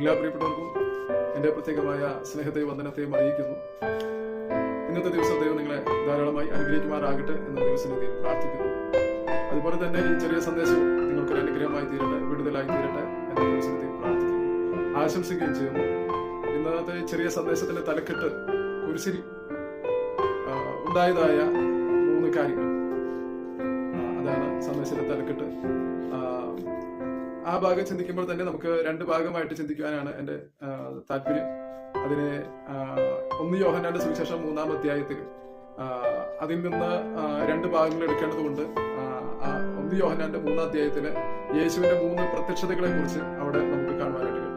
എല്ലാ പ്രിയപ്പെട്ടവർക്കും എന്റെ പ്രത്യേകമായ സ്നേഹത്തെയും വന്ദനത്തെയും അറിയിക്കുന്നു. ഇന്നത്തെ ദിവസം ദൈവം നിങ്ങളെ ധാരാളമായി അനുഗ്രഹിക്കുമാറാകട്ടെ എന്ന ദിവസത്തിൽ പ്രാർത്ഥിക്കുന്നു. അതുപോലെ തന്നെ ഈ ചെറിയ സന്ദേശം നിങ്ങൾക്കൊരു അനുഗ്രഹമായി തീരട്ടെ വിടുതലായി തീരട്ടെ എന്ന ദിവസത്തിൽ പ്രാർത്ഥിക്കുന്നു. ആശംസിക്കുകയും ചെയ്യുന്നു. ഇന്നത്തെ ചെറിയ സന്ദേശത്തിന്റെ തലക്കെട്ട് കുരിശിൽ ഉണ്ടായതായ മൂന്ന് കാര്യങ്ങൾ. അതാണ് സന്ദേശത്തിന്റെ തലക്കെട്ട്. ആ, ഭാഗം ചിന്തിക്കുമ്പോൾ തന്നെ നമുക്ക് രണ്ട് ഭാഗമായിട്ട് ചിന്തിക്കുവാനാണ് എന്റെ താല്പര്യം. അതിനെ ഒന്ന് യോഹന്നാന്റെ സുവിശേഷം മൂന്നാം അധ്യായത്തിൽ അതിൽ നിന്ന് രണ്ട് ഭാഗങ്ങൾ എടുക്കേണ്ടതുകൊണ്ട് ഒന്ന് യോഹന്നാന്റെ മൂന്നാം അധ്യായത്തിൽ യേശുവിന്റെ മൂന്ന് പ്രത്യക്ഷതകളെ കുറിച്ച് അവിടെ നമുക്ക് കാണുവാനായിട്ട് കഴിയും.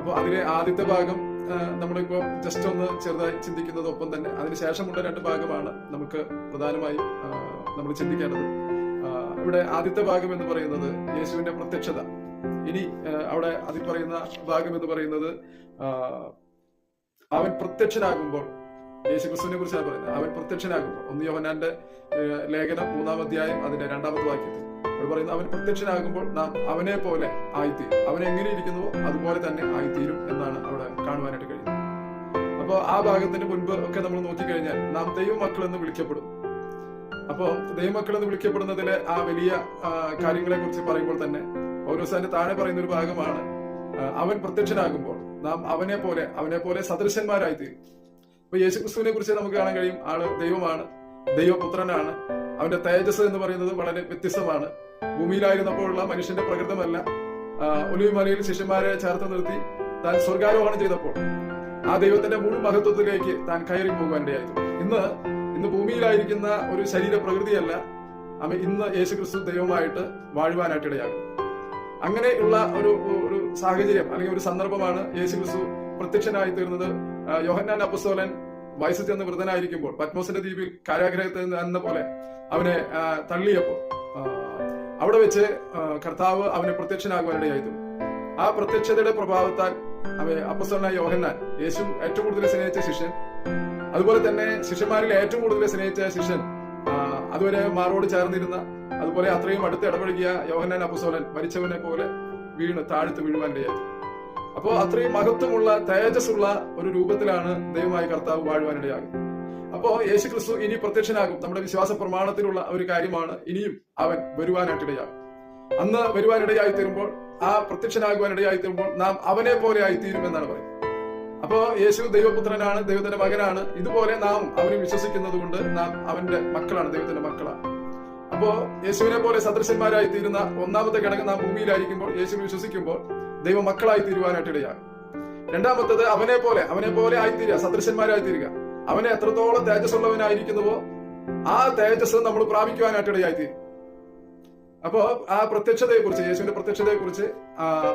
അപ്പോൾ അതിലെ ആദ്യത്തെ ഭാഗം നമ്മളിപ്പോ ജസ്റ്റ് ഒന്ന് ചെറുതായി ചിന്തിക്കുന്നതൊപ്പം തന്നെ അതിനുശേഷമുള്ള രണ്ട് ഭാഗമാണ് നമുക്ക് പ്രധാനമായും നമ്മൾ ചിന്തിക്കേണ്ടത്. ഇവിടെ ആദ്യത്തെ ഭാഗം എന്ന് പറയുന്നത് യേശുവിന്റെ പ്രത്യക്ഷത. ഇനി അവിടെ അതിൽ പറയുന്ന ഭാഗം എന്ന് പറയുന്നത് അവൻ പ്രത്യക്ഷനാകുമ്പോൾ യേശു ക്രിസ്തുവിനെ കുറിച്ചാണ് പറയുന്നത്. അവൻ പ്രത്യക്ഷനാകുമ്പോൾ ഒന്ന് യോഹനാന്റെ ലേഖനം മൂന്നാം അധ്യായം അതിന്റെ രണ്ടാമത്തെ വാക്യത്തിൽ. അവിടെ പറയുന്നത് അവൻ പ്രത്യക്ഷനാകുമ്പോൾ നാം അവനെ പോലെ ആയിത്തീരും. അവൻ എങ്ങനെ ഇരിക്കുന്നുവോ അതുപോലെ തന്നെ ആയിത്തീരും എന്നാണ് അവിടെ കാണുവാനായിട്ട് കഴിയുന്നത്. അപ്പോൾ ആ ഭാഗത്തിന് മുൻപ് ഒക്കെ നമ്മൾ നോക്കിക്കഴിഞ്ഞാൽ നാം ദൈവമക്കൾ എന്ന് വിളിക്കപ്പെടും. അപ്പോൾ ദൈവമക്കൾ എന്ന് വിളിക്കപ്പെടുന്നതിലെ ആ വലിയ കാര്യങ്ങളെ കുറിച്ച് പറയുമ്പോൾ തന്നെ പൗരോസാന്റെ താഴെ പറയുന്ന ഒരു ഭാഗമാണ് അവൻ പ്രത്യക്ഷനാകുമ്പോൾ നാം അവനെ പോലെ അവനെ പോലെ സദൃശന്മാരായി തീരും. അപ്പൊ യേശുക്രിസ്തുവിനെ കുറിച്ച് നമുക്ക് കാണാൻ കഴിയും ആൾ ദൈവമാണ് ദൈവപുത്രനാണ്. അവന്റെ തേജസ് എന്ന് പറയുന്നത് വളരെ വ്യത്യസ്തമാണ്. ഭൂമിയിലായിരുന്നപ്പോഴുള്ള മനുഷ്യന്റെ പ്രകൃതമല്ല. ഒലിവിമലയിൽ ശിഷ്യന്മാരെ ചേർത്ത് നിർത്തി താൻ സ്വർഗാരോഹണം ചെയ്തപ്പോൾ ആ ദൈവത്തിന്റെ മുഴുവൻ മഹത്വത്തിലേക്ക് താൻ കയറി പോകുവാനിടയായിരുന്നു ഇന്ന് ഇന്ന് ഭൂമിയിലായിരിക്കുന്ന ഒരു ശരീര പ്രകൃതിയല്ല അമ്മ ഇന്ന് യേശുക്രിസ്തു ദൈവമായിട്ട് വാഴുവാനായിട്ട് ഇടയാകും അങ്ങനെയുള്ള ഒരു ഒരു സാഹചര്യം അല്ലെങ്കിൽ ഒരു സന്ദർഭമാണ് യേശുക്രിസ്തു പ്രത്യക്ഷനായി തീർന്നത്. യോഹന്നാൻ അപ്പസ്തോലൻ വയസ്സിൽ ചെന്ന് വൃതനായിരിക്കുമ്പോൾ പത്മോസിന്റെ ദ്വീപിൽ കാരാഗ്രഹത്തിൽ എന്ന പോലെ അവനെ തള്ളിയപ്പോൾ അവിടെ വെച്ച് കർത്താവ് അവനെ പ്രത്യക്ഷനാകുവാനിടയായി തീർന്നു ആ പ്രത്യക്ഷതയുടെ പ്രഭാവത്താൽ അവ അപ്പസ്തോലനായ യോഹന്നാൻ യേശു ഏറ്റവും കൂടുതൽ സ്നേഹിച്ച ശിഷ്യൻ. അതുപോലെ തന്നെ ശിഷ്യന്മാരിൽ ഏറ്റവും കൂടുതൽ സ്നേഹിച്ച ശിഷ്യൻ അതുവരെ മാറോട് ചേർന്നിരുന്ന അതുപോലെ അത്രയും അടുത്ത് ഇടപഴകിയ യോഹന്നാൻ അപ്പുസോലൻ മരിച്ചവനെ പോലെ വീണ് താഴ്ത്ത് വീഴുവാനിടയായി അപ്പോൾ അത്രയും മഹത്വമുള്ള തേജസ്സുള്ള ഒരു രൂപത്തിലാണ് ദൈവമായ കർത്താവ് വാഴുവാനിടയാകുന്നത്. അപ്പോ യേശു ക്രിസ്തു ഇനി പ്രത്യക്ഷനാകും. നമ്മുടെ വിശ്വാസ പ്രമാണത്തിലുള്ള ഒരു കാര്യമാണ് ഇനിയും അവൻ വരുവാനായിട്ടിടയാകും. അന്ന് വരുവാനിടയായി തീരുമ്പോൾ ആ പ്രത്യക്ഷനാകുവാനിടയായി തീരുമ്പോൾ നാം അവനെ പോലെ ആയി തീരുമെന്നാണ് പറയുന്നത്. അപ്പോ യേശു ദൈവപുത്രനാണ് ദൈവത്തിന്റെ മകനാണ്. ഇതുപോലെ നാം അവനെ വിശ്വസിക്കുന്നത് കൊണ്ട് നാം അവന്റെ മക്കളാണ് ദൈവത്തിന്റെ മക്കളാണ് അപ്പോ യേശുവിനെ പോലെ സദൃശന്മാരായി തീരുന്ന ഒന്നാമത്തെ ഘടകം നാം ഭൂമിയിലായിരിക്കുമ്പോൾ യേശുവിനെ വിശ്വസിക്കുമ്പോൾ ദൈവ മക്കളായി തീരുവാനായിട്ട് ഇടയാകും രണ്ടാമത്തത് അവനെ പോലെ അവനെ പോലെ ആയിത്തീരുക സദൃശന്മാരായി തീരുക. അവനെ എത്രത്തോളം തേജസ്സുള്ളവനായിരിക്കുന്നുവോ ആ തേജസ് നമ്മൾ പ്രാപിക്കുവാനായിട്ട് ഇടയായി തീരും. അപ്പോ ആ പ്രത്യക്ഷതയെ കുറിച്ച് യേശുവിന്റെ പ്രത്യക്ഷതയെ കുറിച്ച്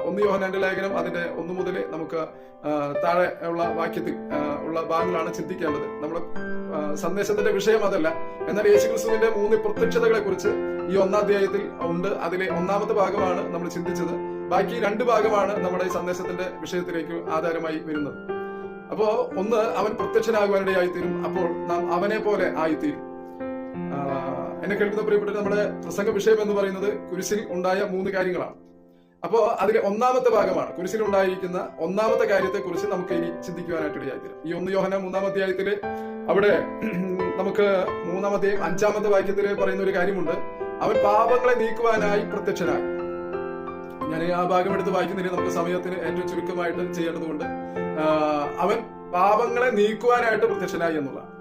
ഒന്ന് യോഹനാന്റെ ലേഖനം അതിന്റെ ഒന്നു മുതൽ നമുക്ക് താഴെ ഉള്ള വാക്യത്തിൽ ഉള്ള ഭാഗങ്ങളാണ് ചിന്തിക്കേണ്ടത്. നമ്മുടെ സന്ദേശത്തിന്റെ വിഷയം അതല്ല. എന്നാൽ യേശു ക്രിസ്തുവിന്റെ മൂന്ന് പ്രത്യക്ഷതകളെ കുറിച്ച് ഈ ഒന്നാം അധ്യായത്തിൽ ഉണ്ട്. അതിലെ ഒന്നാമത്തെ ഭാഗമാണ് നമ്മൾ ചിന്തിച്ചത്. ബാക്കി രണ്ട് ഭാഗമാണ് നമ്മുടെ ഈ സന്ദേശത്തിന്റെ വിഷയത്തിലേക്ക് ആധാരമായി വരുന്നത്. അപ്പോ ഒന്ന് അവൻ പ്രത്യക്ഷനാകുവാനിടയായിത്തീരും. അപ്പോൾ നാം അവനെ പോലെ ആയിത്തീരും. എന്നെ കേൾക്കുന്ന പ്രിയപ്പെട്ട നമ്മുടെ പ്രസംഗ വിഷയം എന്ന് പറയുന്നത് കുരിശിൽ ഉണ്ടായ മൂന്ന് കാര്യങ്ങളാണ്. അപ്പോ അതിലെ ഒന്നാമത്തെ ഭാഗമാണ് കുരിശിൽ ഉണ്ടായിരിക്കുന്ന ഒന്നാമത്തെ കാര്യത്തെ കുറിച്ച് നമുക്ക് ഇനി ചിന്തിക്കുവാനായിട്ട് ഇടയായിത്തീരും. ഈ ഒന്ന് യോഹന മൂന്നാം അധ്യായത്തിൽ അവിടെ നമുക്ക് മൂന്നാമത്തെയും അഞ്ചാമത്തെ വാക്യത്തിൽ പറയുന്ന ഒരു കാര്യമുണ്ട്. അവൻ പാപങ്ങളെ നീക്കുവാനായി പ്രത്യക്ഷനായി. ഞാൻ ആ ഭാഗം എടുത്ത് വായിക്കുന്നില്ല നമുക്ക് സമയത്തിന് ഏറ്റവും ചുരുക്കമായിട്ട് ചെയ്യേണ്ടതുകൊണ്ട് അവൻ പാപങ്ങളെ നീക്കുവാനായിട്ട് പ്രത്യക്ഷനായി എന്നുള്ള അപ്പൊ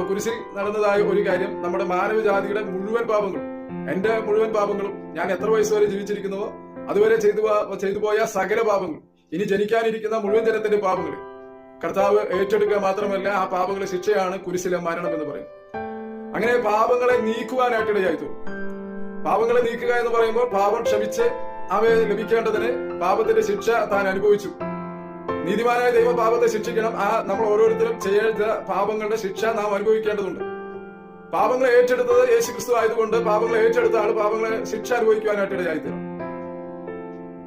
കുരിശിൽ നടന്നതായ ഒരു കാര്യം നമ്മുടെ മാനവജാതിയുടെ മുഴുവൻ പാപങ്ങളും എന്റെ മുഴുവൻ പാപങ്ങളും ഞാൻ എത്ര വയസ്സ് വരെ ജീവിച്ചിരിക്കുന്നുവോ അതുവരെ ചെയ്തു ചെയ്തു പോയ സകല പാപങ്ങളും ഇനി ജനിക്കാനിരിക്കുന്ന മുഴുവൻ ജനത്തിന്റെ പാപങ്ങൾ കർത്താവ് ഏറ്റെടുക്കുക മാത്രമല്ല ആ പാപങ്ങളെ ശിക്ഷയാണ് കുരിശിലെ മരണം എന്ന് പറയും അങ്ങനെ പാപങ്ങളെ നീക്കുവാനായിട്ട് ഇടയായി തോന്നും പാപങ്ങളെ നീക്കുക എന്ന് പറയുമ്പോൾ പാപം ക്ഷമിച്ച് അവയെ ലഭിക്കേണ്ടതിന് പാപത്തിന്റെ ശിക്ഷ താൻ അനുഭവിച്ചു. നീതിമാനായ ദൈവം പാപത്തെ ശിക്ഷിക്കണം. ആ നമ്മൾ ഓരോരുത്തരും ചെയ്യേണ്ട പാപങ്ങളുടെ ശിക്ഷ നാം അനുഭവിക്കേണ്ടതുണ്ട്. പാപങ്ങളെ ഏറ്റെടുത്തത് യേശു ക്രിസ്തു ആയതുകൊണ്ട് പാപങ്ങളെ ഏറ്റെടുത്ത ആൾ പാപങ്ങളെ ശിക്ഷ അനുഭവിക്കുവാനായിട്ട് ഇടയായിത്തീരും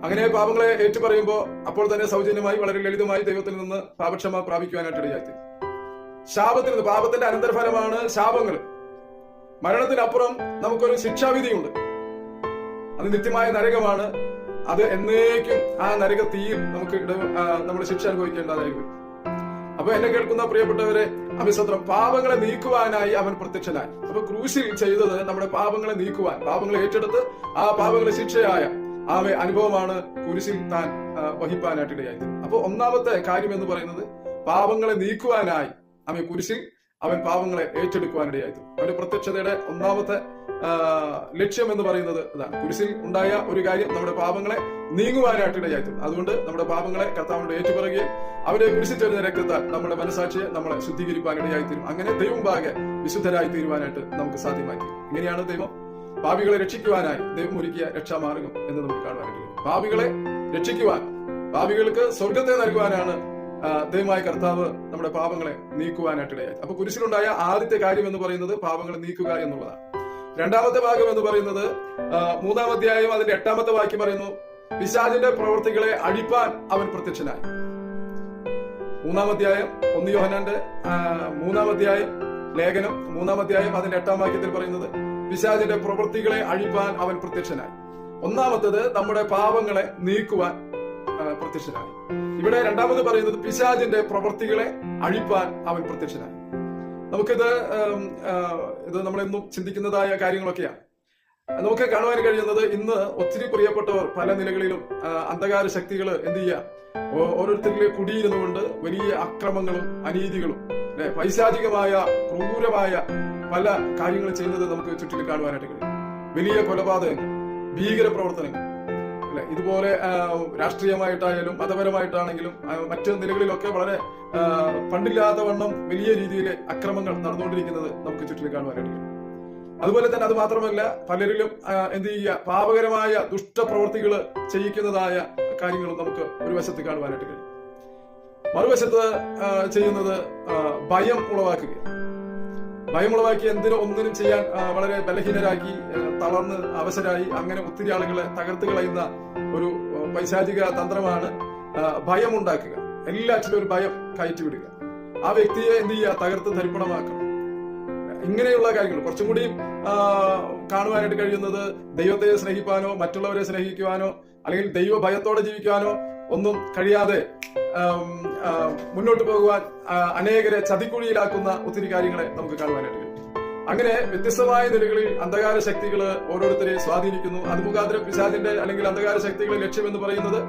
അങ്ങനെ പാപങ്ങളെ ഏറ്റുപറയുമ്പോൾ അപ്പോൾ തന്നെ സൗജന്യമായി വളരെ ലളിതമായി ദൈവത്തിൽ നിന്ന് പാപക്ഷമ പ്രാപിക്കുവാനായിട്ട് ഇടയായിത്തീരും ശാപത്തിൽ നിന്ന് പാപത്തിന്റെ അനന്തരഫലമാണ് ശാപങ്ങൾ. മരണത്തിനപ്പുറം നമുക്കൊരു ശിക്ഷാവിധിയുണ്ട്. അത് നിത്യമായ നരകമാണ്. അത് എന്നേക്കും ആ നരക തീയിൽ നമുക്ക് നമ്മൾ ശിക്ഷ അനുഭവിക്കേണ്ടതായിരിക്കും. അപ്പൊ എന്നെ കേൾക്കുന്ന പ്രിയപ്പെട്ടവരെ അഭിസത്രം പാപങ്ങളെ നീക്കുവാനായി അവൻ പ്രത്യക്ഷനായി. അപ്പൊ ക്രൂശിൽ ചെയ്തത് നമ്മുടെ പാപങ്ങളെ നീക്കുവാൻ പാപങ്ങളെ ഏറ്റെടുത്ത് ആ പാപങ്ങളെ ശിക്ഷയായ ആ അനുഭവമാണ് കുരിശിൽ താൻ വഹിപ്പാനായിട്ടിടയായത് അപ്പൊ ഒന്നാമത്തെ കാര്യം എന്ന് പറയുന്നത് പാപങ്ങളെ നീക്കുവാനായി അവ കുരിശിൽ അവൻ പാവങ്ങളെ ഏറ്റെടുക്കുവാനിടയായത് അവന്റെ പ്രത്യക്ഷതയുടെ ഒന്നാമത്തെ ലക്ഷ്യം എന്ന് പറയുന്നത് അതാണ് കുരിശിൽ ഉണ്ടായ ഒരു കാര്യം നമ്മുടെ പാപങ്ങളെ നീങ്ങുവാനായിട്ട് ഇടയായിട്ടുണ്ട്. അതുകൊണ്ട് നമ്മുടെ പാപങ്ങളെ കർത്താവിനോട് ഏറ്റുപറയുകയും അവരെ കുരിശിൽ ചേരുന്ന രക്തത്താൽ നമ്മുടെ മനസാക്ഷിയെ നമ്മളെ ശുദ്ധീകരിക്കാൻ ഇടയായിത്തീരും. അങ്ങനെ ദൈവം ഭാഗ്യ വിശുദ്ധരായി തീരുവാനായിട്ട് നമുക്ക് സാധ്യമായി തീരും ഇങ്ങനെയാണ് ദൈവം പാപികളെ രക്ഷിക്കുവാനായി ദൈവം ഒരുക്കിയ രക്ഷാമാർഗം എന്ന് നമുക്ക് കാണുവാനായിട്ട് പാപികളെ രക്ഷിക്കുവാൻ പാപികൾക്ക് സ്വർഗത്തെ നൽകുവാനാണ് ദൈവമായ കർത്താവ് നമ്മുടെ പാപങ്ങളെ നീക്കുവാനായിട്ട് ഇടയായി അപ്പൊ കുരിശിലുണ്ടായ ആദ്യത്തെ കാര്യം എന്ന് പറയുന്നത് പാപങ്ങളെ നീക്കുക എന്നുള്ളതാണ്. രണ്ടാമത്തെ ഭാഗം എന്ന് പറയുന്നത് മൂന്നാം അധ്യായം അതിന്റെ എട്ടാമത്തെ വാക്യം പറയുന്നു പിശാചിന്റെ പ്രവൃത്തികളെ അഴിപ്പാൻ അവൻ പ്രത്യക്ഷനായി. മൂന്നാം അധ്യായം ഒന്ന് യോഹനാന്റെ മൂന്നാം അധ്യായം ലേഖനം മൂന്നാം അധ്യായം അതിന്റെ എട്ടാം വാക്യത്തിൽ പറയുന്നത് പിശാചിന്റെ പ്രവൃത്തികളെ അഴിപ്പാൻ അവൻ പ്രത്യക്ഷനായി. ഒന്നാമത്തത് നമ്മുടെ പാപങ്ങളെ നീക്കുവാൻ പ്രത്യക്ഷനായി. ഇവിടെ രണ്ടാമത് പറയുന്നത് പിശാജിന്റെ പ്രവൃത്തികളെ അഴിപ്പാൻ അവൻ പ്രത്യക്ഷനായി. നമുക്കിത് ഇത് നമ്മളെന്നും ചിന്തിക്കുന്നതായ കാര്യങ്ങളൊക്കെയാണ്. നമുക്ക് കാണുവാൻ കഴിയുന്നത് ഇന്ന് ഒത്തിരി പ്രിയപ്പെട്ടവർ പല നിലകളിലും അന്ധകാര ശക്തികൾ എന്ത് ചെയ്യുക ഓരോരുത്തരിലെ ഓരോരുത്തരിലെ കുടിയിരുന്നുകൊണ്ട് വലിയ അക്രമങ്ങളും അനീതികളും അല്ലെ പൈശാചികമായ ക്രൂരമായ പല കാര്യങ്ങൾ ചെയ്യുന്നത് നമുക്ക് ചുറ്റിലും കാണുവാനായിട്ട് കഴിയും. വലിയ കൊലപാതകങ്ങൾ ഭീകര പ്രവർത്തനങ്ങൾ അല്ലെ? ഇതുപോലെ രാഷ്ട്രീയമായിട്ടായാലും മതപരമായിട്ടാണെങ്കിലും മറ്റ് നിലകളിലൊക്കെ വളരെ പണ്ടില്ലാത്ത വണ്ണം വലിയ രീതിയിൽ അക്രമങ്ങൾ നടന്നുകൊണ്ടിരിക്കുന്നത് നമുക്ക് ചുറ്റിലും കാണുവാനായിട്ട് അതുപോലെ തന്നെ അത് മാത്രമല്ല പലരിലും എന്ത് ചെയ്യുക പാപകരമായ ദുഷ്ടപ്രവൃത്തികൾ ചെയ്യിക്കുന്നതായ കാര്യങ്ങളും നമുക്ക് ഒരു വശത്ത് കാണുവാനായിട്ട് കഴിയും. മറുവശത്ത് ചെയ്യുന്നത് ഭയം ഉളവാക്കുക ഭയം എന്തിനോ ഒന്നിനും ചെയ്യാൻ വളരെ ബലഹീനരാക്കി തളർന്ന് അവശരായി അങ്ങനെ ഒത്തിരി ആളുകളെ തകർത്ത് കളയുന്ന ഒരു പൈശാചിക തന്ത്രമാണ് ഭയമുണ്ടാക്കുക. എല്ലാറ്റിലും ഒരു ഭയം കയറ്റിവിടുക. ആ വ്യക്തിയെ എന്ത് ചെയ്യുക? തകർത്ത് തരിപ്പണമാക്കണം ഇങ്ങനെയുള്ള കാര്യങ്ങൾ. കുറച്ചും കൂടി കാണുവാനായിട്ട് കഴിയുന്നത് ദൈവത്തെ സ്നേഹിക്കാനോ മറ്റുള്ളവരെ സ്നേഹിക്കുവാനോ അല്ലെങ്കിൽ ദൈവ ഭയത്തോടെ ജീവിക്കാനോ ഒന്നും കഴിയാതെ മുന്നോട്ട് പോകുവാൻ അനേകരെ ചതിക്കുഴിയിലാക്കുന്ന ഒത്തിരി കാര്യങ്ങളെ നമുക്ക് കാണുവാനായിട്ട് കഴിയും. അങ്ങനെ വ്യത്യസ്തമായ നിലകളിൽ അന്ധകാര ശക്തികൾ ഓരോരുത്തരെ സ്വാധീനിക്കുന്നു. അത് മുഖാന്തരം പിശാദിന്റെ അല്ലെങ്കിൽ അന്ധകാര ശക്തികളുടെ ലക്ഷ്യം എന്ന് പറയുന്നത്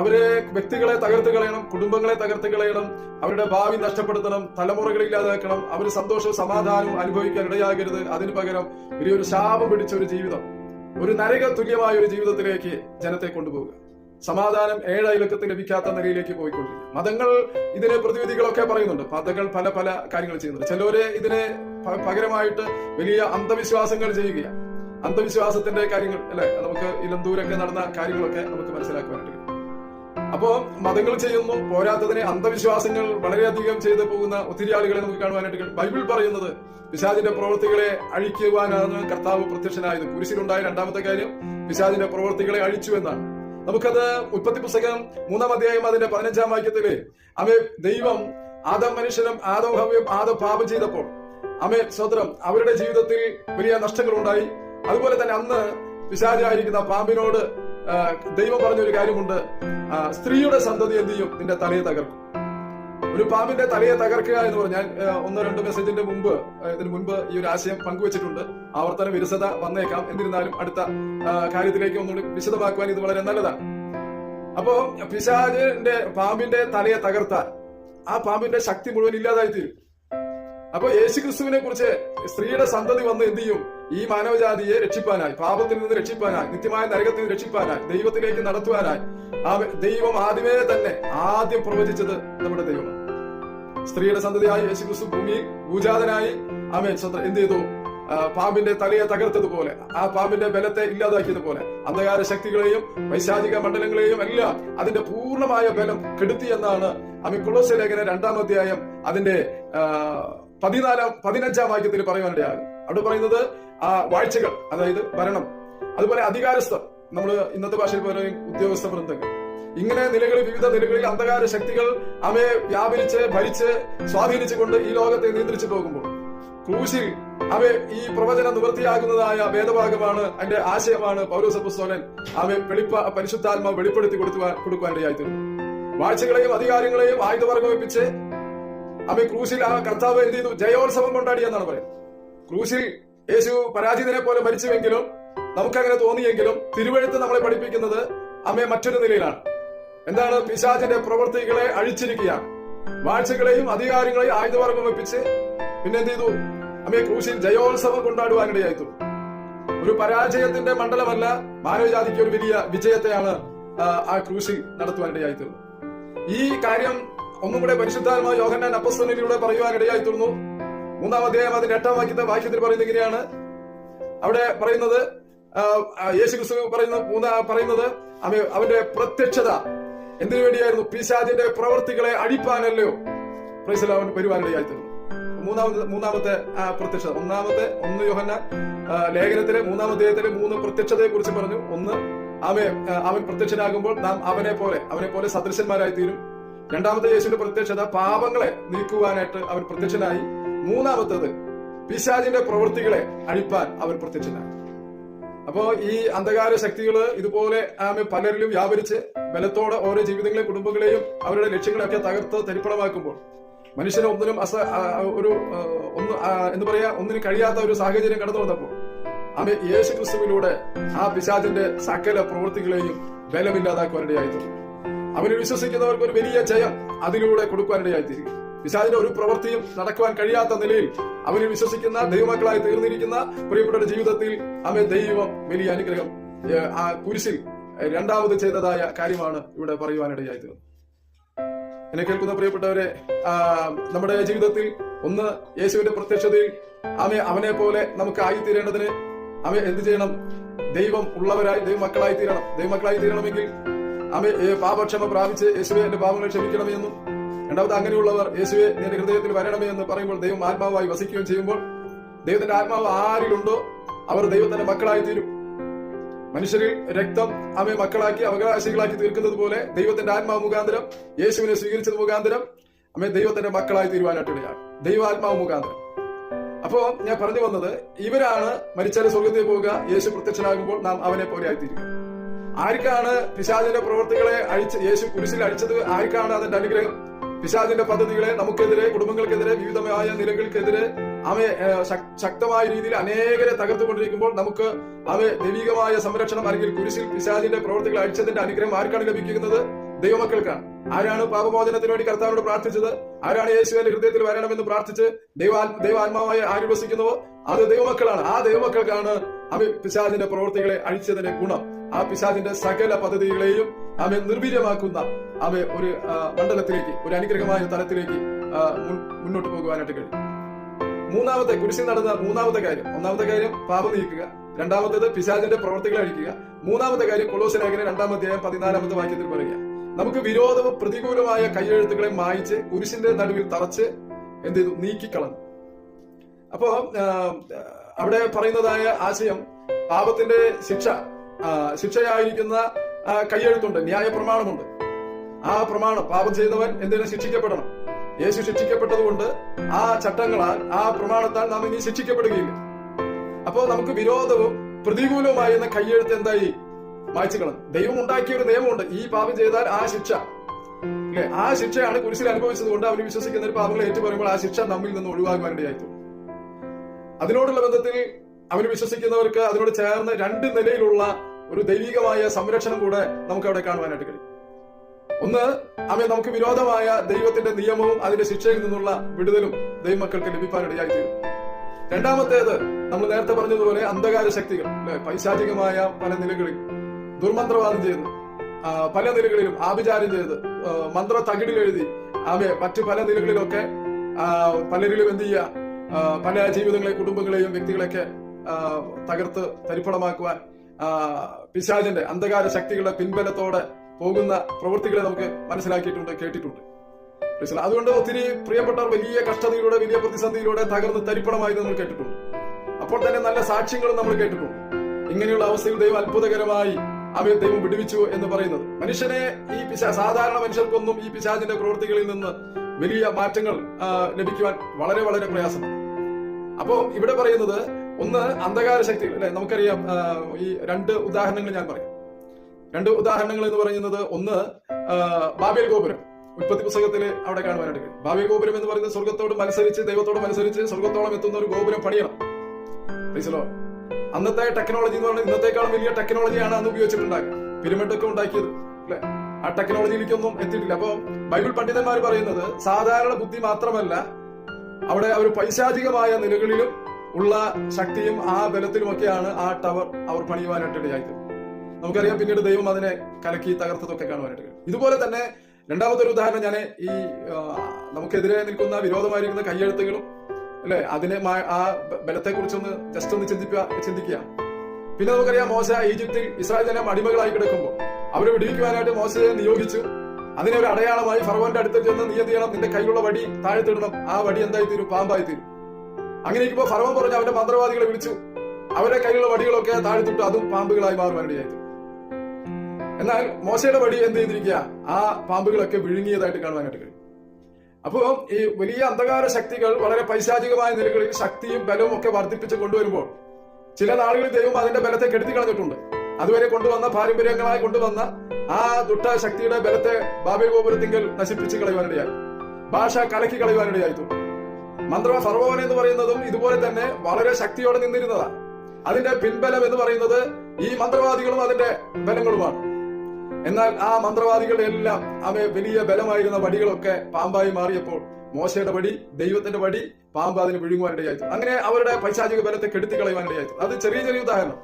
അവരെ വ്യക്തികളെ തകർത്ത് കളയണം കുടുംബങ്ങളെ തകർത്ത് കളയണം അവരുടെ ഭാവി നഷ്ടപ്പെടുത്തണം തലമുറകൾ ഇല്ലാതാക്കണം അവർ സന്തോഷവും സമാധാനവും അനുഭവിക്കാൻ ഇടയാകരുത്. അതിനു പകരം വലിയൊരു ശാപം പിടിച്ച ഒരു ജീവിതം ഒരു നരക തുല്യമായ ഒരു ജീവിതത്തിലേക്ക് ജനത്തെ കൊണ്ടുപോവുക. സമാധാനം ഏഴ് ലഭിക്കാത്ത നിലയിലേക്ക് പോയിക്കൊണ്ടിരിക്കും മതങ്ങൾ ഇതിനെ പ്രതിവിധികളൊക്കെ പറയുന്നുണ്ട്. മതങ്ങൾ പല പല കാര്യങ്ങൾ ചെയ്യുന്നുണ്ട്. ചിലവര് ഇതിനെ പകരമായിട്ട് വലിയ അന്ധവിശ്വാസങ്ങൾ ചെയ്യുകയാണ്. അന്ധവിശ്വാസത്തിന്റെ കാര്യങ്ങൾ അല്ലെ? നമുക്ക് ഇലന്തൂരൊക്കെ നടന്ന കാര്യങ്ങളൊക്കെ നമുക്ക് മനസ്സിലാക്കുവാനായിട്ട് അപ്പോ മതങ്ങൾ ചെയ്യുന്നു പോരാത്തതിനെ അന്ധവിശ്വാസങ്ങൾ വളരെയധികം ചെയ്തു പോകുന്ന ഒത്തിരി ആളുകളെ നമുക്ക് കാണുവാനായിട്ട് ബൈബിൾ പറയുന്നത് പിശാചിന്റെ പ്രവൃത്തികളെ അഴിക്കുവാനാണ് കർത്താവ് പ്രത്യക്ഷനായത്. കുരിശിലുണ്ടായ രണ്ടാമത്തെ കാര്യം പിശാചിന്റെ പ്രവൃത്തികളെ അഴിച്ചു എന്നാണ്. നമുക്കത് ഉൽപ്പത്തി പുസ്തകം മൂന്നാം അധ്യായം അതിന്റെ പതിനഞ്ചാം വാക്യത്തിൽ അവയെ ദൈവം ആദം മനുഷ്യനും ആദം ഹവ്യം ആദം പാപം ചെയ്തപ്പോൾ അമേ സ്വതന്ത്രം അവരുടെ ജീവിതത്തിൽ വലിയ നഷ്ടങ്ങൾ ഉണ്ടായി അതുപോലെ തന്നെ അന്ന് പിശാചായിരിക്കുന്ന പാമ്പിനോട് ദൈവം ദൈവം പറഞ്ഞൊരു കാര്യമുണ്ട്. സ്ത്രീയുടെ സന്തതി എന്ത് ചെയ്യും? നിന്റെ തലയെ തകർക്കും. ഒരു പാമ്പിന്റെ തലയെ തകർക്കുക എന്ന് പറഞ്ഞാൽ ഒന്നോ രണ്ടോ മെസ്സേജിന്റെ മുമ്പ് ഇതിന് മുൻപ് ഈ ഒരു ആശയം പങ്കുവച്ചിട്ടുണ്ട്. ആവർത്തന വിരസത വന്നേക്കാം. എന്നിരുന്നാലും അടുത്ത കാര്യത്തിലേക്ക് ഒന്നുകൂടി വിശദമാക്കുവാൻ ഇത് വളരെ നല്ലതാണ്. അപ്പോ പിശാജിന്റെ പാമ്പിന്റെ തലയെ തകർത്താൽ ആ പാമ്പിന്റെ ശക്തി മുഴുവൻ ഇല്ലാതായി തീരും അപ്പൊ യേശുക്രിസ്തുവിനെ കുറിച്ച് സ്ത്രീയുടെ സന്തതി വന്ന് എന്ത് ചെയ്യും? ഈ മാനവജാതിയെ രക്ഷിപ്പാനായി പാപത്തിൽ നിന്ന് രക്ഷിപ്പാനായി നിത്യമായ നരകത്തിൽ നിന്ന് രക്ഷിപ്പാനായി ദൈവത്തിലേക്ക് നടത്തുവാനായി ആ ദൈവം ആദ്യമേ തന്നെ ആദ്യം പ്രവചിച്ചത് നമ്മുടെ ദൈവമാണ്. സ്ത്രീയുടെ സന്തതിയായി യേശുക്രിസ്തു ഭൂമിയിൽ പൂജാതനായി സ്വന്തം എന്ത് ചെയ്തു? പാമ്പിന്റെ തലയെ തകർത്തതുപോലെ ആ പാമ്പിന്റെ ബലത്തെ ഇല്ലാതാക്കിയതുപോലെ അന്ധകാര ശക്തികളെയും വൈശാചിക മണ്ഡലങ്ങളെയും എല്ലാം അതിന്റെ പൂർണമായ ബലം കെടുത്തി എന്നാണ് അമി കുളോസ ലേഖന രണ്ടാം അധ്യായം അതിന്റെ പതിനാലാം പതിനഞ്ചാം വാക്യത്തിൽ പറയുവാനിടയാകും. അവിടെ പറയുന്നത് ആ വാഴ്ചകൾ അതായത് ഭരണം. അതുപോലെ അധികാരസ്ഥർ നമ്മൾ ഇന്നത്തെ ഭാഷയിൽ പറയുന്ന ഉദ്യോഗസ്ഥ വൃന്ദങ്ങൾ. ഇങ്ങനെ നിലകളിൽ വിവിധ നിലകളിൽ അന്ധകാര ശക്തികൾ അവയെ വ്യാപരിച്ച് ഭരിച്ച് സ്വാധീനിച്ചുകൊണ്ട് ഈ ലോകത്തെ നിയന്ത്രിച്ചു പോകുമ്പോൾ ക്രൂശിൽ അവ ഈ പ്രവചനം നിവൃത്തിയാകുന്നതായ വേദഭാഗമാണ് അതിന്റെ ആശയമാണ് പൗരസ അവയെ അവ വെളിപ്പ പരിശുദ്ധാത്മ വെളിപ്പെടുത്തി കൊടുക്കുവാൻ കൊടുക്കുവാനിടയായി തീർന്നു വാഴ്ചകളെയും അധികാരങ്ങളെയും ആയുധവർഗം വെപ്പിച്ച് അവ ക്രൂശിൽ ആ കർത്താവ് എന്ത് ചെയ്തു ജയോത്സവം കൊണ്ടാടി എന്നാണ് പറയുന്നത്. ക്രൂശിൽ യേശു പരാജിതനെ പോലെ മരിച്ചുവെങ്കിലും നമുക്കങ്ങനെ തോന്നിയെങ്കിലും തിരുവഴുത്ത് നമ്മളെ പഠിപ്പിക്കുന്നത് അമ്മയെ മറ്റൊരു നിലയിലാണ്. എന്താണ് പിശാചിന്റെ പ്രവൃത്തികളെ അഴിച്ചിരിക്കുകയാണ്? വാഴ്ചകളെയും അധികാരങ്ങളെയും ആയുധവർഗം വെപ്പിച്ച് പിന്നെ എന്ത് ചെയ്തു? അമ്മയെ ക്രൂശിൽ ജയോത്സവം കൊണ്ടാടുവാനിടയായി ഒരു പരാജയത്തിന്റെ മണ്ഡലമല്ല മാനവജാതിക്ക് ഒരു വലിയ വിജയത്തെയാണ് ആ, ക്രൂശി ക്രൂശിൽ നടത്തുവാനിടയായി ഈ കാര്യം ഒന്നും കൂടെ പരിശുദ്ധാത്മാ യോഹന്നാൻ അപ്പസ്തനിലൂടെ പറയുവാനിടയായി തീർന്നു മൂന്നാം അധ്യായം അതിന്റെ എട്ടാം വാക്യത്തെ വാക്യത്തിൽ പറയുന്നത് ഇങ്ങനെയാണ്. അവിടെ പറയുന്നത് യേശു ക്രിസ്തു പറയുന്ന പറയുന്നത് അവന്റെ പ്രത്യക്ഷത എന്തിനു വേണ്ടിയായിരുന്നു പിശാചിന്റെ പ്രവൃത്തികളെ അടിപ്പാനല്ലോ പ്രൈസലാവൻ വരുവാനിടയായി തീർന്നു മൂന്നാമത്തെ മൂന്നാമത്തെ പ്രത്യക്ഷത. ഒന്നാമത്തെ ഒന്ന് യോഹന്ന ലേഖനത്തിലെ മൂന്നാം അധ്യായത്തിലെ മൂന്ന് പ്രത്യക്ഷതയെ കുറിച്ച് പറഞ്ഞു. ഒന്ന് അവൻ അവൻ പ്രത്യക്ഷനാകുമ്പോൾ നാം അവനെ പോലെ അവനെ പോലെ സദൃശന്മാരായി തീരും രണ്ടാമത്തെ യേശുവിന്റെ പ്രത്യക്ഷത പാപങ്ങളെ നീക്കുവാനായിട്ട് അവൻ പ്രത്യക്ഷനായി. മൂന്നാമത്തത് പിശാചിന്റെ പ്രവൃത്തികളെ അഴിപ്പാൻ അവൻ പ്രത്യക്ഷനായി. അപ്പോ ഈ അന്ധകാര ശക്തികൾ ഇതുപോലെ ആമെ പലരിലും വ്യാപരിച്ച് ബലത്തോടെ ഓരോ ജീവിതങ്ങളെയും കുടുംബങ്ങളെയും അവരുടെ ലക്ഷ്യങ്ങളെയൊക്കെ തകർത്ത് തരിപ്പണമാക്കുമ്പോൾ മനുഷ്യനെ ഒന്നിനും അസ ഒരു ഒന്ന് എന്ന് പറയാ ഒന്നിനും കഴിയാത്ത ഒരു സാഹചര്യം കടന്നു വന്നപ്പോൾ ആമെ യേശു ക്രിസ്തുവിലൂടെ ആ പിശാചിന്റെ സകല പ്രവൃത്തികളെയും ബലമില്ലാതാക്കുവാനിടയായി തീർന്നു. അവന് വിശ്വസിക്കുന്നവർക്ക് ഒരു വലിയ ജയം അതിലൂടെ കൊടുക്കുവാനിടയായി തീരും പിശാചിന്റെ ഒരു പ്രവൃത്തിയും നടക്കുവാൻ കഴിയാത്ത നിലയിൽ അവന് വിശ്വസിക്കുന്ന ദൈവമക്കളായി തീർന്നിരിക്കുന്ന പ്രിയപ്പെട്ടവരുടെ ജീവിതത്തിൽ അവൻ ദൈവം വലിയ അനുഗ്രഹം ആ കുരിശിൽ രണ്ടാമത് ചെയ്തതായ കാര്യമാണ് ഇവിടെ പറയുവാനിടയായി തീർന്നത്. എന്നെ കേൾക്കുന്ന പ്രിയപ്പെട്ടവരെ നമ്മുടെ ജീവിതത്തിൽ ഒന്ന് യേശുവിന്റെ പ്രത്യക്ഷതയിൽ അവനെ അവനെ പോലെ നമുക്ക് ആയിത്തീരേണ്ടതിന് അമ്മ എന്ത് ചെയ്യണം? ദൈവം ഉള്ളവരായി ദൈവമക്കളായി തീരണം. ദൈവമക്കളായി തീരണമെങ്കിൽ അവൻ പാപക്ഷമ പ്രാപിച്ച് യേശുവെ എന്റെ പാപങ്ങളെ ക്ഷമിക്കണമെന്നും രണ്ടാമത് അങ്ങനെയുള്ളവർ യേശുവെ എന്റെ ഹൃദയത്തിൽ വരണമേ എന്ന് പറയുമ്പോൾ ദൈവം ആത്മാവായി വസിക്കുകയും ചെയ്യുമ്പോൾ ദൈവത്തിന്റെ ആത്മാവ് ആരിലുണ്ടോ അവർ ദൈവത്തിന്റെ മക്കളായി തീരും. മനുഷ്യരിൽ രക്തം അവയെ മക്കളാക്കി അവകാശികളാക്കി തീർക്കുന്നത് പോലെ ദൈവത്തിന്റെ ആത്മാവ് മുഖാന്തരം യേശുവിനെ സ്വീകരിച്ചത് മുഖാന്തരം അമ്മ ദൈവത്തിന്റെ മക്കളായി തീരുവാനായിട്ടിടയാണ് ദൈവാത്മാവ് മുഖാന്തരം. അപ്പോ ഞാൻ പറഞ്ഞു വന്നത് ഇവരാണ് മരിച്ചാൽ സ്വർഗത്തിൽ പോവുക യേശു പ്രത്യക്ഷനാകുമ്പോൾ നാം അവനെ പോലെ ആയിത്തീരുക. ആർക്കാണ് പിശാചിന്റെ പ്രവർത്തികളെ അഴിച്ച് യേശു കുരിശിൽ അഴിച്ചത് ആർക്കാണ് അതിന്റെ അനുഗ്രഹം? പിശാചിന്റെ പദ്ധതികളെ നമുക്കെതിരെ കുടുംബങ്ങൾക്കെതിരെ വിവിധമായ നിലകൾക്കെതിരെ അവയെ ശക്തമായ രീതിയിൽ അനേകരെ തകർത്തുകൊണ്ടിരിക്കുമ്പോൾ നമുക്ക് അവയെ ദൈവികമായ സംരക്ഷണം അല്ലെങ്കിൽ കുരിശിൽ പിശാചിന്റെ പ്രവർത്തികൾ അഴിച്ചതിന്റെ അനുഗ്രഹം ആർക്കാണ് ലഭിക്കുന്നത്? ദൈവമക്കൾക്കാണ്. ആരാണ് പാപമോചനത്തിന് വേണ്ടി കർത്താവിനോട് പ്രാർത്ഥിച്ചത്? ആരാണ് യേശുവിന്റെ ഹൃദയത്തിൽ വരണമെന്ന് പ്രാർത്ഥിച്ച് ദൈവാ ദൈവാത്മാവായി ആരുവസിക്കുന്നുവോ അത് ദൈവമക്കളാണ്. ആ ദൈവമക്കൾക്കാണ് അവ പിശാചിന്റെ പ്രവർത്തികളെ അഴിച്ചതിന്റെ ഗുണം. ആ പിശാചിന്റെ സകല പദ്ധതികളെയും അവൻ നിർവീര്യമാക്കുന്ന അവ ഒരു മണ്ഡലത്തിലേക്ക് ഒരു അനുഗ്രഹമായ തലത്തിലേക്ക് മുന്നോട്ട് പോകുവാനായിട്ട് കഴിയും. മൂന്നാമത്തെ കുരിശിൽ നടന്ന മൂന്നാമത്തെ കാര്യം. ഒന്നാമത്തെ കാര്യം പാപം നീക്കുക. രണ്ടാമത്തേത് പിശാചിന്റെ പ്രവർത്തികൾ അഴിക്കുക. മൂന്നാമത്തെ കാര്യം കൊളോസ് ലേഖന രണ്ടാമത്തെ പതിനാലാമത്തെ വാക്യത്തിൽ പറയുക. നമുക്ക് വിരോധവും പ്രതികൂലമായ കയ്യെഴുത്തുകളെ മായിച്ച് കുരിശിന്റെ നടുവിൽ തറച്ച് എന്ത് ചെയ്തു? നീക്കിക്കളഞ്ഞു. അപ്പോ അവിടെ പറയുന്നതായ ആശയം പാപത്തിന്റെ ശിക്ഷ ശിക്ഷയായിരിക്കുന്ന കയ്യെഴുത്തുണ്ട്. ന്യായ പ്രമാണമുണ്ട്. ആ പ്രമാണം പാപം ചെയ്തവൻ എന്തിനു ശിക്ഷിക്കപ്പെടണം. യേശു ശിക്ഷിക്കപ്പെട്ടതുകൊണ്ട് ആ ചട്ടങ്ങളാൽ ആ പ്രമാണത്താൽ നാം ഇനി ശിക്ഷിക്കപ്പെടുകയില്ല. അപ്പോ നമുക്ക് വിരോധവും പ്രതികൂലവുമായ എന്ന കയ്യെഴുത്ത് എന്തായി? മായ്ച്ചു കളഞ്ഞു ദൈവം ഉണ്ടാക്കിയ ഒരു നിയമമുണ്ട്. ഈ പാപം ചെയ്താൽ ആ ശിക്ഷ. ആ ശിക്ഷയാണ് കുരിശിൽ അനുഭവിച്ചത് കൊണ്ട് അവന് വിശ്വസിക്കുന്ന ഒരു പാപങ്ങളെ ഏറ്റുപറയുമ്പോൾ ആ ശിക്ഷ നമ്മിൽ നിന്ന് ഒഴിവാക്കുവാനിടയായിത്തു അതിനോടുള്ള ബന്ധത്തിൽ അവന് വിശ്വസിക്കുന്നവർക്ക് അതിനോട് ചേർന്ന് രണ്ട് നിലയിലുള്ള ഒരു ദൈവികമായ സംരക്ഷണം കൂടെ നമുക്ക് അവിടെ കാണുവാനായിട്ട് കഴിയും. ഒന്ന് അമ്മ നമുക്ക് വിരോധമായ ദൈവത്തിന്റെ നിയമവും അതിന്റെ ശിക്ഷയിൽ നിന്നുള്ള വിടുതലും ദൈവമക്കൾക്ക് ലഭിക്കാനിടയായി തീരും രണ്ടാമത്തേത് നമ്മൾ നേരത്തെ പറഞ്ഞതുപോലെ അന്ധകാര ശക്തികൾ അല്ലെ? പൈശാചികമായ പല നിലകളിൽ ദുർമന്ത്രവാദം ചെയ്ത് പല നിലകളിലും ആഭിചാരം ചെയ്ത് മന്ത്ര തകിടിൽ എഴുതി ആമെ മറ്റു പല നിലകളിലൊക്കെ പലരിലും എന്ത് ചെയ്യുക? പല ജീവിതങ്ങളെ കുടുംബങ്ങളെയും വ്യക്തികളെയൊക്കെ തകർത്ത് തരിപ്പണമാക്കുവാൻ ആ, പിശാചിന്റെ അന്ധകാര ശക്തികളുടെ പിൻബലത്തോടെ പോകുന്ന പ്രവൃത്തികളെ നമുക്ക് മനസ്സിലാക്കിയിട്ടുണ്ട് കേട്ടിട്ടുണ്ട്. അതുകൊണ്ട് ഒത്തിരി പ്രിയപ്പെട്ടവർ വലിയ കഷ്ടതയിലൂടെ വലിയ പ്രതിസന്ധിയിലൂടെ തകർന്ന് തരിപ്പണമായി നമ്മൾ കേട്ടിട്ടുണ്ട്. അപ്പോൾ തന്നെ നല്ല സാക്ഷ്യങ്ങളും നമ്മൾ കേട്ടിട്ടുണ്ട്. ഇങ്ങനെയുള്ള അവസ്ഥയിൽ ദൈവം അത്ഭുതകരമായി അവയെ ദൈവം വിടുവിച്ചു എന്ന് പറയുന്നത്. മനുഷ്യനെ ഈ പിശാ സാധാരണ മനുഷ്യർക്കൊന്നും ഈ പിശാചിന്റെ പ്രവൃത്തികളിൽ നിന്ന് വലിയ മാറ്റങ്ങൾ ലഭിക്കുവാൻ വളരെ വളരെ പ്രയാസമാണ്. അപ്പോ ഇവിടെ പറയുന്നത് ഒന്ന് അന്ധകാര ശക്തി അല്ലെ? നമുക്കറിയാം ഈ രണ്ട് ഉദാഹരണങ്ങൾ ഞാൻ പറയാം. രണ്ട് ഉദാഹരണങ്ങൾ എന്ന് പറയുന്നത് ഒന്ന് ബാബേൽ ഗോപുരം. ഉൽപ്പത്തി പുസ്തകത്തിൽ അവിടെ കാണുവാനായിട്ട് ബാബേൽ ഗോപുരം എന്ന് പറയുന്നത് സ്വർഗത്തോട് മത്സരിച്ച് ദൈവത്തോട് മത്സരിച്ച് സ്വർഗത്തോളം എത്തുന്ന ഒരു ഗോപുരം പണിയണം. അന്നത്തെ ടെക്നോളജി എന്ന് പറയുന്നത് ഇന്നത്തെക്കാളും വലിയ ടെക്നോളജിയാണ് അന്ന് ഉപയോഗിച്ചിട്ടുണ്ടാക്കുക പിരമിഡൊക്കെ ഉണ്ടാക്കിയത് അല്ലെ? ആ ടെക്നോളജിയിലേക്കൊന്നും എത്തിയിട്ടില്ല. അപ്പൊ ബൈബിൾ പണ്ഡിതന്മാർ പറയുന്നത് സാധാരണ ബുദ്ധി മാത്രമല്ല അവിടെ ഒരു പൈശാചികമായ നിലകളിലും ഉള്ള ശക്തിയും ആ ബലത്തിലുമൊക്കെയാണ് ആ ടവർ അവർ പണിയുവാനായിട്ട് ഇടയായത്. നമുക്കറിയാം പിന്നീട് ദൈവം അതിനെ കലക്കി തകർത്തതൊക്കെ കാണുവാനായിട്ട് കഴിയും. ഇതുപോലെ തന്നെ രണ്ടാമത്തെ ഒരു ഉദാഹരണം ഞാൻ ഈ നമുക്കെതിരെ നിൽക്കുന്ന വിരോധമായിരിക്കുന്ന കയ്യെഴുത്തുകളും അല്ലെ? അതിനെ ആ ബലത്തെ കുറിച്ചൊന്ന് ജസ്റ്റ് ഒന്ന് ചിന്തിക്കുക ചിന്തിക്കുക. പിന്നെ നമുക്കറിയാം മോശ ഈജിപ്തിൽ ഇസ്രായേൽ ജനം അടിമകളായി കിടക്കുമ്പോൾ അവരെ വിടിവിക്കുവാനായിട്ട് മോശയെ നിയോഗിച്ചു. അതിനെ ഒരു അടയാളമായി ഫറവോന്റെ അടുത്ത് ചെന്ന് നീ എന്ത് ചെയ്യണം? നിന്റെ കയ്യിലുള്ള വടി താഴെത്തിടണം ആ വടി എന്തായി തീരും പാമ്പായി തീരും അങ്ങനെ ഇരിക്കുമ്പോൾ ഫർവം പറഞ്ഞു അവന്റെ മന്ത്രവാദികളെ വിളിച്ചു. അവരുടെ കയ്യിലുള്ള വടികളൊക്കെ താഴ്ത്തിട്ട് അതും പാമ്പുകളായി തീരും. എന്നാൽ മോശയുടെ വടി എന്ത് ചെയ്തിരിക്കുക? ആ പാമ്പുകളൊക്കെ വിഴുങ്ങിയതായിട്ട് കാണുവാനായിട്ട് കഴിയും. അപ്പോ ഈ വലിയ അന്ധകാര ശക്തികൾ വളരെ പൈശാചികമായ നിലകളിൽ ശക്തിയും ബലവും ഒക്കെ വർദ്ധിപ്പിച്ച് കൊണ്ടുവരുമ്പോൾ ചില നാളുകളിൽ ദൈവം അതിന്റെ ബലത്തെ കെടുത്തി കളഞ്ഞിട്ടുണ്ട് അതുവരെ കൊണ്ടുവന്ന പാരമ്പര്യങ്ങളായി കൊണ്ടുവന്ന ആ ദുഷ്ട ശക്തിയുടെ ബലത്തെ ബാബേ ഗോപുരത്തിങ്കൽ നശിപ്പിച്ച് കളയുവാനിടയായി. ഭാഷ കലക്കി കളയുവാനിടയായി. മന്ത്ര സർവോവൻ എന്ന് പറയുന്നതും ഇതുപോലെ തന്നെ വളരെ ശക്തിയോടെ നിന്നിരുന്നതാണ് അതിന്റെ പിൻബലം എന്ന് പറയുന്നത് ഈ മന്ത്രവാദികളും അതിന്റെ ബലങ്ങളുമാണ്. എന്നാൽ ആ മന്ത്രവാദികളുടെ എല്ലാം അവ വലിയ ബലമായിരുന്ന വടികളൊക്കെ പാമ്പായി മാറിയപ്പോൾ മോശയുടെ വടി ദൈവത്തിന്റെ വടി പാമ്പ് അതിന് വിഴുങ്ങുവാനിടയായി. അങ്ങനെ അവരുടെ പൈശാചിക ബലത്തെ കെടുത്തി കളയുവാനിടയായി അത് ചെറിയ ചെറിയ ഉദാഹരണം.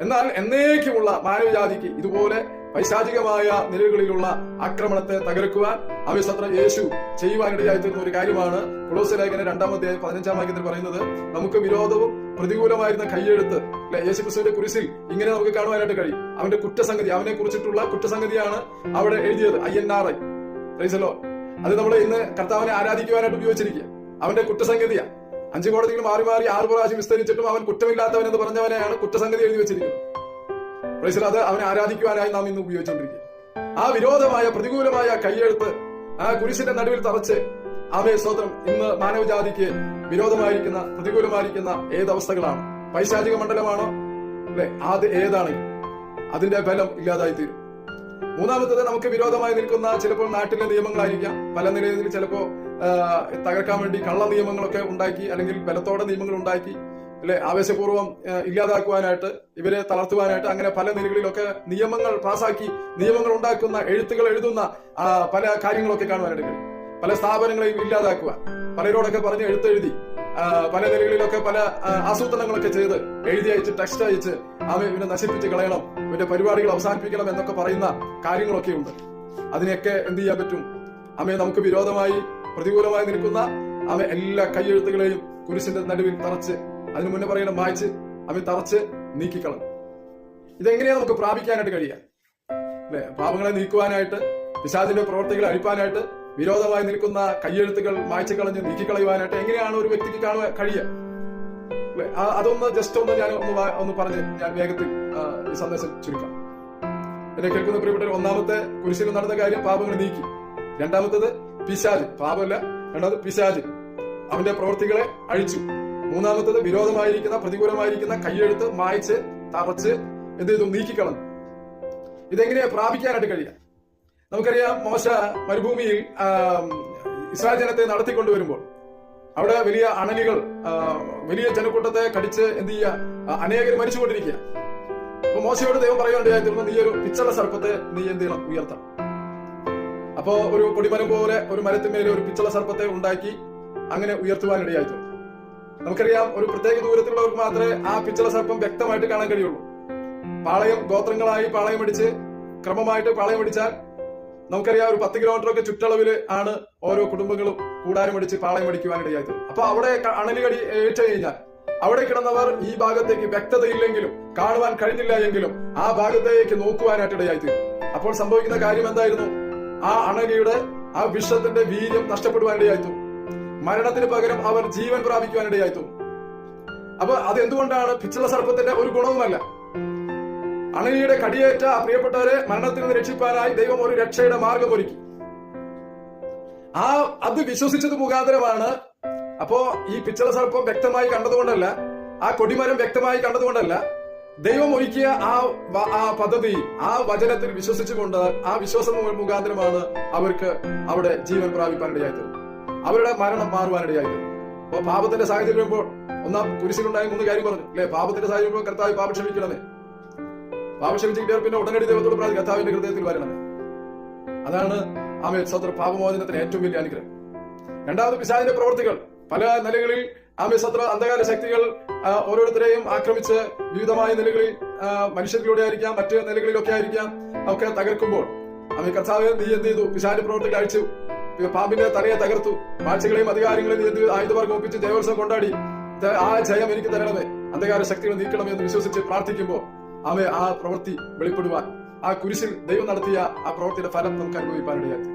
എന്നാൽ എന്നേക്കുമുള്ള മാനവജാതിക്ക് ഇതുപോലെ പൈശാചികമായ നിലകളിലുള്ള ആക്രമണത്തെ തകർക്കുവാൻ അവിസത്ര യേശു ചെയ്യുവാനിടയായി തീർന്ന ഒരു കാര്യമാണ് കുളോസ് ലേഖന രണ്ടാമത്തെ പതിനഞ്ചാം വാക്യത്തിൽ പറയുന്നത്. നമുക്ക് വിരോധവും പ്രതികൂലമായിരുന്ന കൈയെടുത്ത് അല്ലെ യേശു ക്രിസ്തുവിന്റെ കുരിശിൽ ഇങ്ങനെ നമുക്ക് കാണുവാനായിട്ട് കഴിയും. അവന്റെ കുറ്റസംഗതി അവനെ കുറിച്ചിട്ടുള്ള കുറ്റസംഗതിയാണ് അവിടെ എഴുതിയത് ഐ എൻ ആർ ഐ. റൈസലോ അത് നമ്മൾ ഇന്ന് കർത്താവിനെ ആരാധിക്കുവാനായിട്ട് ഉപയോഗിച്ചിരിക്കുക അവന്റെ കുറ്റസംഗതിയാണ്. അഞ്ചു കോടതികൾ മാറി മാറി ആറ് പ്രാവശ്യം വിസ്തരിച്ചിട്ടും അവൻ കുറ്റമില്ലാത്തവൻ എന്ന് പറഞ്ഞവനെയാണ് കുറ്റസംഗതി എഴുതി വെച്ചിരിക്കുന്നത്. അത് അവനെ ആരാധിക്കുവാനായി നാം ഇന്ന് ഉപയോഗിച്ചുകൊണ്ടിരിക്കുക ആ വിരോധമായ പ്രതികൂലമായ കൈയെഴുത്ത് ആ കുരിശിന്റെ നടുവിൽ തറച്ച് അവയെ സ്വതന്ത്രം ഇന്ന് മാനവജാതിക്ക് വിരോധമായിരിക്കുന്ന പ്രതികൂലമായിരിക്കുന്ന ഏതവസ്ഥകളാണ്? പൈശാചിക മണ്ഡലമാണോ? അല്ലെ? അത് ഏതാണെങ്കിൽ അതിന്റെ ബലം ഇല്ലാതായി തീരും മൂന്നാമത്തത് നമുക്ക് വിരോധമായി നിൽക്കുന്ന ചിലപ്പോൾ നാട്ടിലെ നിയമങ്ങളായിരിക്കാം. പല നിലയിൽ ചിലപ്പോ തകർക്കാൻ വേണ്ടി കള്ള നിയമങ്ങളൊക്കെ ഉണ്ടാക്കി അല്ലെങ്കിൽ ബലത്തോടെ നിയമങ്ങൾ ഉണ്ടാക്കി. അല്ലെ? ആവേശപൂർവം ഇല്ലാതാക്കുവാനായിട്ട് ഇവരെ തളർത്തുവാനായിട്ട് അങ്ങനെ പല നിലകളിലൊക്കെ നിയമങ്ങൾ പാസാക്കി നിയമങ്ങൾ ഉണ്ടാക്കുന്ന എഴുത്തുകൾ എഴുതുന്ന പല കാര്യങ്ങളൊക്കെ കാണുവാനായിട്ട് കഴിയും. പല സ്ഥാപനങ്ങളെയും ഇല്ലാതാക്കുവാൻ പലരോടൊക്കെ പറഞ്ഞ് എഴുത്തെഴുതി പല നിലകളിലൊക്കെ പല ആസൂത്രണങ്ങളൊക്കെ ചെയ്ത് എഴുതി അയച്ച് ടെക്സ്റ്റ് അയച്ച് അവ ഇവനെ നശിപ്പിച്ച് കളയണം ഇവന്റെ പരിപാടികൾ അവസാനിപ്പിക്കണം എന്നൊക്കെ പറയുന്ന കാര്യങ്ങളൊക്കെ ഉണ്ട്. അതിനെയൊക്കെ എന്ത് ചെയ്യാൻ പറ്റും? അമ്മയെ നമുക്ക് വിരോധമായി പ്രതികൂലമായി നിൽക്കുന്ന അവ എല്ലാ കൈയെഴുത്തുകളെയും കുരിശിന്റെ നടുവിൽ തറച്ച് അതിനു മുന്നേ പറയണം വായിച്ച് അവൻ തറച്ച് നീക്കിക്കളഞ്ഞു. ഇതെങ്ങനെയാ നമുക്ക് പ്രാപിക്കാനായിട്ട് കഴിയുക? അല്ലെ? പാപങ്ങളെ നീക്കുവാനായിട്ട് പിശാചിന്റെ പ്രവർത്തികളെ അഴിപ്പാനായിട്ട് വിരോധമായി നിൽക്കുന്ന കയ്യെഴുത്തുകൾ മായ്ച്ചു കളഞ്ഞ് നീക്കിക്കളയുവാനായിട്ട് എങ്ങനെയാണ് ഒരു വ്യക്തിക്ക് കാണുവാൻ കഴിയുക? അല്ലെ? അതൊന്ന് ജസ്റ്റ് ഒന്ന് ഞാൻ ഒന്ന് ഒന്ന് പറഞ്ഞ് ഞാൻ വേഗത്തിൽ ഈ സന്ദേശം ചുരുക്കാം. എന്നെ കേൾക്കുന്ന പ്രിയപ്പെട്ട ഒന്നാമത്തെ കുരിശിൽ നടന്ന കാര്യം പാപങ്ങൾ നീക്കി. രണ്ടാമത്തത് പിശാജ് പാപമല്ല രണ്ടാമത് പിശാജ് അവന്റെ പ്രവർത്തികളെ അഴിച്ചു. മൂന്നാമത്തത് വിരോധമായിരിക്കുന്ന പ്രതികൂലമായിരിക്കുന്ന കയ്യെഴുത്ത് മായ്ച്ച് തറച്ച് എന്ത് ചെയ്തു? നീക്കിക്കളഞ്ഞു. ഇതെങ്ങനെയാ പ്രാപിക്കാനായിട്ട് കഴിയാം നമുക്കറിയാം മോശ മരുഭൂമിയിൽ ഇസ്രായേൽ ജനത്തെ നടത്തിക്കൊണ്ടുവരുമ്പോൾ അവിടെ വലിയ അണലികൾ വലിയ ജനക്കൂട്ടത്തെ കടിച്ച് എന്ത് ചെയ്യുക? അനേകർ മരിച്ചുകൊണ്ടിരിക്കുക അപ്പൊ മോശയോട് ദൈവം പറയുകയുണ്ടായിരുന്നു നീ ഒരു പിച്ചള സർപ്പത്തെ നീ എന്ത് ചെയ്യണം? ഉയർത്തണം. അപ്പോ ഒരു പൊടിമരം പോലെ ഒരു മരത്തിന്മേലെ ഒരു പിച്ചള സർപ്പത്തെ ഉണ്ടാക്കി അങ്ങനെ ഉയർത്തുവാനിടയായി തീർന്നു. നമുക്കറിയാം ഒരു പ്രത്യേക ദൂരത്തിലുള്ളവർക്ക് മാത്രമേ ആ പിച്ചള സർപ്പം വ്യക്തമായിട്ട് കാണാൻ കഴിയുള്ളൂ. പാളയം ഗോത്രങ്ങളായി പാളയം അടിച്ച് ക്രമമായിട്ട് പാളയം അടിച്ചാൽ നമുക്കറിയാം ഒരു പത്ത് കിലോമീറ്റർ ഒക്കെ ചുറ്റളവിൽ ആണ് ഓരോ കുടുംബങ്ങളും കൂടാരം അടിച്ച് പാളയം അടിക്കുവാൻ ഇടയായത് അപ്പൊ അവിടെ അണലി ഏറ്റു കഴിഞ്ഞാൽ അവിടെ കിടന്നവർ ഈ ഭാഗത്തേക്ക് വ്യക്തതയില്ലെങ്കിലും കാണുവാൻ കഴിഞ്ഞില്ല എങ്കിലും ആ ഭാഗത്തേക്ക് നോക്കുവാനായിട്ട് ഇടയായി അപ്പോൾ സംഭവിക്കുന്ന കാര്യം എന്തായിരുന്നു? ആ അണലിയുടെ ആ വിഷത്തിന്റെ വീര്യം നഷ്ടപ്പെടുവാനിടയായി തീർന്നു മരണത്തിന് പകരം അവർ ജീവൻ പ്രാപിക്കുവാനിടയായി തോന്നും അപ്പൊ അത് എന്തുകൊണ്ടാണ് പിച്ചള സർപ്പത്തിന്റെ ഒരു ഗുണവുമല്ല? അണലിയുടെ കടിയേറ്റ പ്രിയപ്പെട്ടവരെ മരണത്തിൽ നിന്ന് രക്ഷിപ്പാനായി ദൈവം ഒരു രക്ഷയുടെ മാർഗം ഒരുക്കി. ആ അത് വിശ്വസിച്ചത് മുഖാന്തരമാണ്. അപ്പോ ഈ പിച്ചള സർപ്പം വ്യക്തമായി കണ്ടതുകൊണ്ടല്ല ആ കൊടിമരം വ്യക്തമായി കണ്ടതുകൊണ്ടല്ല ദൈവം ഒരുക്കിയ ആ ആ പദ്ധതി ആ വചനത്തിൽ വിശ്വസിച്ചുകൊണ്ട് ആ വിശ്വാസം മുഖാന്തരമാണ് അവർക്ക് അവിടെ ജീവൻ പ്രാപിപ്പാനിടയായി തീർന്നത് അവരുടെ മരണം മാറുവാനിടയായി തീർന്നു അപ്പൊ പാപത്തിന്റെ സാഹചര്യം വരുമ്പോൾ ഒന്നാം കുരിശിലുണ്ടായ മൂന്ന് കാര്യം പറഞ്ഞു. അല്ലെ? പാപത്തിന്റെ സാഹചര്യം കർത്താവ് പാപം ക്ഷമിക്കണമേ. പാപം ക്ഷമിച്ചിട്ട് പിന്നെ ഉടനടി ദൈവത്തോട് പ്രാർത്ഥി കർത്താവിന്റെ ഹൃദയത്തിൽ വരണമേ. അതാണ് ആമേ സത്ര പാപമോചനത്തിന് ഏറ്റവും വലിയ അനുഗ്രഹം. രണ്ടാമത് പിശാചിന്റെ പ്രവർത്തികൾ. പല നിലകളിൽ ആമേ സത്ര അന്ധകാര ശക്തികൾ ഓരോരുത്തരെയും ആക്രമിച്ച് വിവിധമായ നിലകളിൽ മനുഷ്യരിലൂടെ ആയിരിക്കാം മറ്റ് നിലകളിലൊക്കെ ആയിരിക്കാം ഒക്കെ തകർക്കുമ്പോൾ. ആമേ കർത്താവ് നീ എന്ത് ചെയ്തു? പിശാചിന്റെ പ്രവർത്തികൾ അഴിച്ചു. പാമ്പിന്റെ തലയെ തകർത്തു. വാഴ്ചകളെയും അധികാരങ്ങളെയും? ആയുധമാർഗം ഒപ്പിച്ച് ദേവോത്സവം കൊണ്ടാടി. ആ ജയം എനിക്ക് തരണമേ. അന്ധകാര ശക്തികൾ നീക്കണമേ എന്ന് വിശ്വസിച്ച് പ്രാർത്ഥിക്കുമ്പോൾ അവ ആ പ്രവൃത്തി വെളിപ്പെടുവാൻ ആ കുരിശിൽ ദൈവം നടത്തിയ ആ പ്രവൃത്തിയുടെ ഫലം നമുക്ക് അനുഭവിക്കാനിടയാക്കി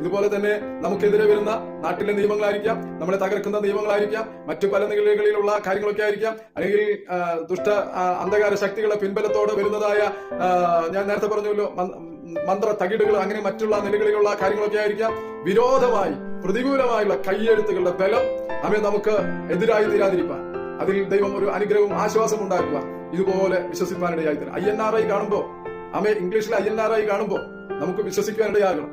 ഇതുപോലെ തന്നെ നമുക്കെതിരെ വരുന്ന നാട്ടിലെ നിയമങ്ങളായിരിക്കാം നമ്മളെ തകർക്കുന്ന നിയമങ്ങളായിരിക്കാം മറ്റു പല നിലകളിലുള്ള കാര്യങ്ങളൊക്കെ ആയിരിക്കാം. അല്ലെങ്കിൽ ദുഷ്ട അന്ധകാര ശക്തികളുടെ പിൻബലത്തോടെ വരുന്നതായ ഞാൻ നേരത്തെ പറഞ്ഞല്ലോ മന്ത്ര തകിടുകൾ അങ്ങനെ മറ്റുള്ള നിലകളിലുള്ള കാര്യങ്ങളൊക്കെ ആയിരിക്കാം. വിരോധമായി പ്രതികൂലമായുള്ള കയ്യെഴുത്തുകളുടെ ബലം അവയെ നമുക്ക് എതിരായി തീരാതിരിക്കാൻ അതിൽ ദൈവം ഒരു അനുഗ്രഹവും ആശ്വാസവും ഉണ്ടാക്കുക. ഇതുപോലെ വിശ്വസിക്കാനിടയായി തരാം. ഐ എൻ ആർ ഐ കാണുമ്പോ അമ്മ ഇംഗ്ലീഷിൽ ഐ എൻ ആർ ഐ കാണുമ്പോ നമുക്ക് വിശ്വസിക്കാനിടയാകണം.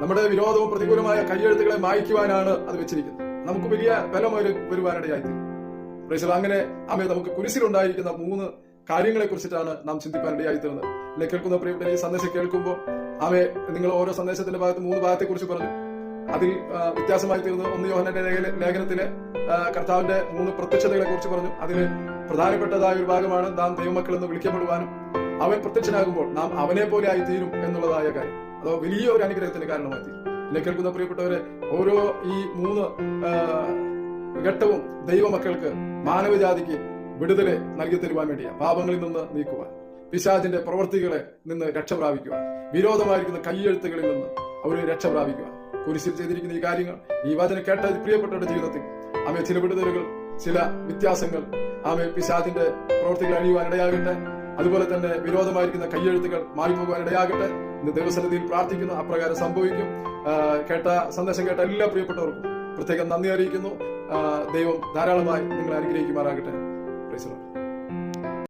നമ്മുടെ വിരോധവും പ്രതികൂലമായ കയ്യെഴുത്തുകളെ മായ്ക്കുവാനാണ് അത് വെച്ചിരിക്കുന്നത്. നമുക്ക് വലിയ ബലം വരുവാനിടയായി തീരും. അങ്ങനെ അമ്മ നമുക്ക് കുരിശിലുണ്ടായിരിക്കുന്ന മൂന്ന് കാര്യങ്ങളെ കുറിച്ചിട്ടാണ് നാം ചിന്തിക്കാനിടയായി തീർന്നത് അല്ലെ? കേൾക്കുന്ന പ്രിയപ്പെട്ട ഈ സന്ദേശം കേൾക്കുമ്പോൾ അവ നിങ്ങൾ ഓരോ സന്ദേശത്തിന്റെ ഭാഗത്ത് മൂന്ന് ഭാഗത്തെ കുറിച്ച് പറഞ്ഞു. അതിൽ വ്യത്യാസമായി തീർന്നത് ഒന്ന് യോഹനന്റെ ലേഖനത്തിലെ കർത്താവിന്റെ മൂന്ന് പ്രത്യക്ഷതകളെ കുറിച്ച് പറഞ്ഞു. അതിൽ പ്രധാനപ്പെട്ടതായ ഒരു ഭാഗമാണ് നാം ദൈവമക്കൾ എന്ന് വിളിക്കപ്പെടുവാനും അവൻ പ്രത്യക്ഷനാകുമ്പോൾ നാം അവനെ പോലെ ആയി തീരും എന്നുള്ളതായ കാര്യം. അതോ വലിയ ഒരു അനുഗ്രഹത്തിന് കാരണമായി തീരും എന്നെ കേൾക്കുന്ന പ്രിയപ്പെട്ടവരെ ഓരോ ഈ മൂന്ന് ഘട്ടവും ദൈവമക്കൾക്ക് മാനവജാതിക്ക് വിടുതലെ നൽകി തരുവാൻ വേണ്ടിയാണ് പാപങ്ങളിൽ നിന്ന് നീക്കുവാൻ. പിശാചിന്റെ പ്രവർത്തികളെ നിന്ന് രക്ഷ പ്രാപിക്കുവാൻ. വിരോധമായിരിക്കുന്ന കയ്യെഴുത്തുകളിൽ നിന്ന് അവരെ രക്ഷ പ്രാപിക്കുവാൻ. കുരിശിൽ ചെയ്തിരിക്കുന്ന ഈ കാര്യങ്ങൾ ഈ വചനം കേട്ട പ്രിയപ്പെട്ടവരുടെ ജീവിതത്തിൽ ആമെ ചില വിടുതലുകൾ ചില വ്യത്യാസങ്ങൾ ആമെ പിശാചിന്റെ പ്രവർത്തികൾ അഴിയുവാൻ ഇടയാകട്ടെ. അതുപോലെ തന്നെ വിരോധമായിരിക്കുന്ന കയ്യെഴുത്തുകൾ മാറിപ്പോകുവാൻ ഇടയാകട്ടെ. ഇന്ന് ദൈവസന്നിധിയിൽ പ്രാർത്ഥിക്കുന്നു. അപ്രകാരം സംഭവിക്കും. കേട്ട സന്ദേശം കേട്ട എല്ലാ പ്രിയപ്പെട്ടവർക്കും പ്രത്യേകം നന്ദി അറിയിക്കുന്നു. ദൈവം ധാരാളമായി നിങ്ങളെ അനുഗ്രഹിക്കുമാറാകട്ടെ. Praise.